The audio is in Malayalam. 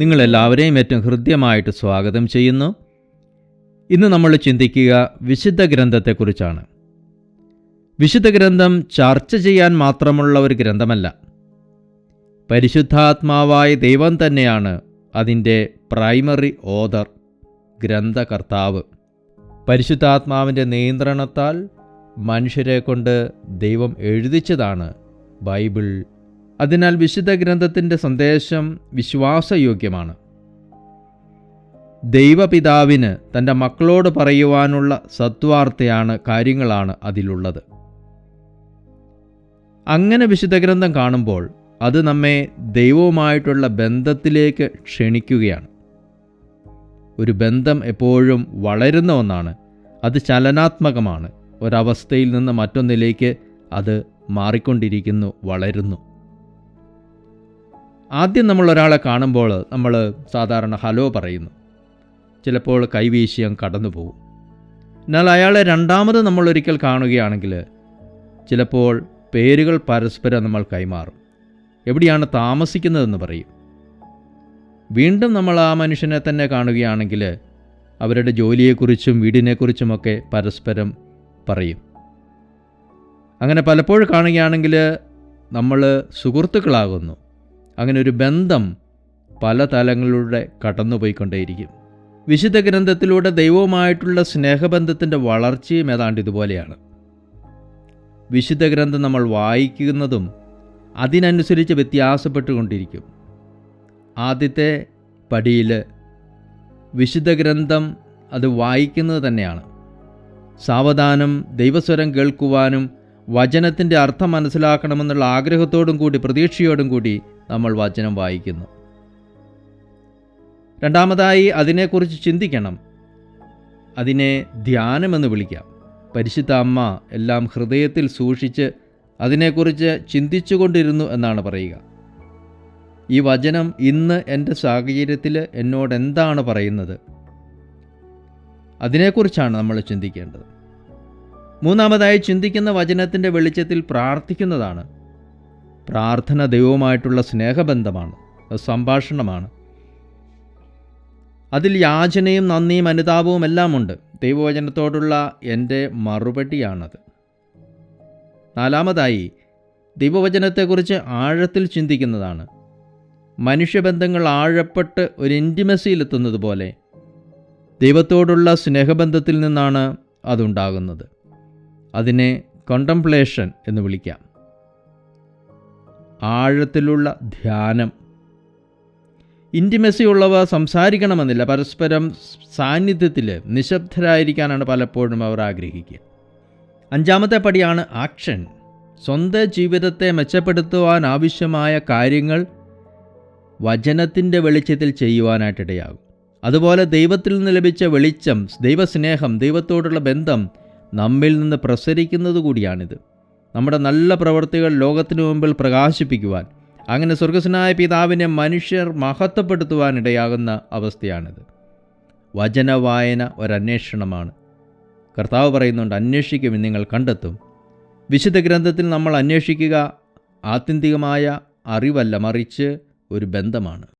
നിങ്ങളെല്ലാവരെയും ഏറ്റവും ഹൃദ്യമായിട്ട് സ്വാഗതം ചെയ്യുന്നു. ഇന്ന് നമ്മൾ ചിന്തിക്കുക വിശുദ്ധ ഗ്രന്ഥത്തെക്കുറിച്ചാണ്. വിശുദ്ധ ഗ്രന്ഥം ചർച്ച ചെയ്യാൻ മാത്രമുള്ള ഒരു ഗ്രന്ഥമല്ല. പരിശുദ്ധാത്മാവായ ദൈവം തന്നെയാണ് അതിന്റെ പ്രൈമറി ഓദർ ഗ്രന്ഥകർത്താവ്. പരിശുദ്ധാത്മാവിന്റെ നിയന്ത്രണത്താൽ മനുഷ്യരെ കൊണ്ട് ദൈവം എഴുതിച്ചതാണ് ബൈബിൾ അതിനാൽ വിശുദ്ധ ഗ്രന്ഥത്തിന്റെ സന്ദേശം വിശ്വാസയോഗ്യമാണ്. ദൈവപിതാവിന് തന്റെ മക്കളോട് പറയുവാനുള്ള സത്വാർത്ഥയാണ് കാര്യങ്ങളാണ് അതിലുള്ളത്. അങ്ങനെ വിശുദ്ധ ഗ്രന്ഥം കാണുമ്പോൾ അത് നമ്മെ ദൈവവുമായിട്ടുള്ള ബന്ധത്തിലേക്ക് ക്ഷണിക്കുകയാണ്. ഒരു ബന്ധം എപ്പോഴും വളരുന്ന ഒന്നാണ്. അത് ചലനാത്മകമാണ്. ഒരവസ്ഥയിൽ നിന്ന് മറ്റൊന്നിലേക്ക് അത് മാറിക്കൊണ്ടിരിക്കുന്നു വളരുന്നു. ആദ്യം നമ്മൾ ഒരാളെ കാണുമ്പോൾ നമ്മൾ സാധാരണ ഹലോ പറയുന്നു. ചിലപ്പോൾ കൈവീശിയം കടന്നു പോകും എന്നാൽ അയാളെ രണ്ടാമത് നമ്മൾ ഒരിക്കൽ കാണുകയാണെങ്കിൽ ചിലപ്പോൾ പേരുകൾ പരസ്പരം നമ്മൾ കൈമാറും. എവിടെയാണ് താമസിക്കുന്നതെന്ന് പറയും. വീണ്ടും നമ്മൾ ആ മനുഷ്യനെ തന്നെ കാണുകയാണെങ്കിൽ അവരുടെ ജോലിയെക്കുറിച്ചും വീടിനെക്കുറിച്ചുമൊക്കെ പരസ്പരം പറയും. അങ്ങനെ പലപ്പോഴും കാണുകയാണെങ്കിൽ നമ്മൾ സുഹൃത്തുക്കളാകുന്നു. അങ്ങനെ ഒരു ബന്ധം പല തലങ്ങളിലൂടെ കടന്നുപോയിക്കൊണ്ടേയിരിക്കും. വിശുദ്ധ ഗ്രന്ഥത്തിലൂടെ ദൈവവുമായിട്ടുള്ള സ്നേഹബന്ധത്തിന്റെ വളർച്ചയും ഏതാണ്ട് ഇതുപോലെയാണ്. വിശുദ്ധ ഗ്രന്ഥം നമ്മൾ വായിക്കുന്നതും അതിനനുസരിച്ച് വ്യത്യാസപ്പെട്ടുകൊണ്ടിരിക്കും. ആദ്യത്തെ പടിയിൽ വിശുദ്ധ ഗ്രന്ഥം അത് വായിക്കുന്നത് തന്നെയാണ്. സാവധാനം ദൈവസ്വരം കേൾക്കുവാനും വചനത്തിന്റെ അർത്ഥം മനസ്സിലാക്കണമെന്നുള്ള ആഗ്രഹത്തോടും കൂടി പ്രതീക്ഷയോടും കൂടി നമ്മൾ വചനം വായിക്കുന്നു. രണ്ടാമതായി അതിനെക്കുറിച്ച് ചിന്തിക്കണം. അതിനെ ധ്യാനമെന്ന് വിളിക്കാം. പരിശുദ്ധ അമ്മ എല്ലാം ഹൃദയത്തിൽ സൂക്ഷിച്ച് അതിനെക്കുറിച്ച് ചിന്തിച്ചുകൊണ്ടിരുന്നു എന്നാണ് പറയുക. ഈ വചനം ഇന്ന് എന്റെ സാഹചര്യത്തിൽ എന്നോട് എന്താണ് പറയുന്നത്? അതിനെക്കുറിച്ചാണ് നമ്മൾ ചിന്തിക്കേണ്ടത്. മൂന്നാമതായി ചിന്തിക്കുന്ന വചനത്തിന്റെ വെളിച്ചത്തിൽ പ്രാർത്ഥിക്കുന്നതാണ്. പ്രാർത്ഥന ദൈവവുമായിട്ടുള്ള സ്നേഹബന്ധമാണ്. സംഭാഷണമാണ്. അതിൽ യാചനയും നന്ദിയും അനുതാപവും എല്ലാം ഉണ്ട് ദൈവവചനത്തോടുള്ള എന്റെ മറുപടിയാണത്. നാലാമതായി ദൈവവചനത്തെക്കുറിച്ച് ആഴത്തിൽ ചിന്തിക്കുന്നതാണ്. മനുഷ്യബന്ധങ്ങൾ ആഴപ്പെട്ട് ഒരു ഇന്റിമസിയിലെത്തുന്നത് പോലെ ദൈവത്തോടുള്ള സ്നേഹബന്ധത്തിൽ നിന്നാണ് അതുണ്ടാകുന്നത്. അതിനെ കോണ്ടംപ്ലേഷൻ എന്ന് വിളിക്കാം. ആഴത്തിലുള്ള ധ്യാനം. ഇന്റിമസി ഉള്ളവ സംസാരിക്കണമെന്നില്ല. പരസ്പരം സാന്നിധ്യത്തിൽ നിശബ്ദരായിരിക്കാനാണ് പലപ്പോഴും അവർ ആഗ്രഹിക്കുക. അഞ്ചാമത്തെ പടിയാണ് ആക്ഷൻ. സ്വന്തം ജീവിതത്തെ മെച്ചപ്പെടുത്തുവാൻ ആവശ്യമായ കാര്യങ്ങൾ വചനത്തിന്റെ വെളിച്ചത്തിൽ ചെയ്യുവാനായിട്ടിടയാകും. അതുപോലെ ദൈവത്തിൽ നിന്ന് ലഭിച്ച വെളിച്ചം ദൈവസ്നേഹം ദൈവത്തോടുള്ള ബന്ധം നമ്മിൽ നിന്ന് പ്രസരിക്കുന്നത് കൂടിയാണിത് നമ്മുടെ നല്ല പ്രവൃത്തികൾ ലോകത്തിനു മുമ്പിൽ പ്രകാശിപ്പിക്കുവാൻ അങ്ങനെ സ്വർഗസ്വനായ പിതാവിനെ മനുഷ്യർ മഹത്വപ്പെടുത്തുവാനിടയാകുന്ന അവസ്ഥയാണിത്. വചനവായന ഒരന്വേഷണമാണ്. കർത്താവ് പറയുന്നുണ്ട് അന്വേഷിക്കും നിങ്ങൾ കണ്ടെത്തും. വിശുദ്ധ ഗ്രന്ഥത്തിൽ നമ്മൾ അന്വേഷിക്കുക ആത്യന്തികമായ അറിവല്ല മറിച്ച് ഒരു ബന്ധമാണ്.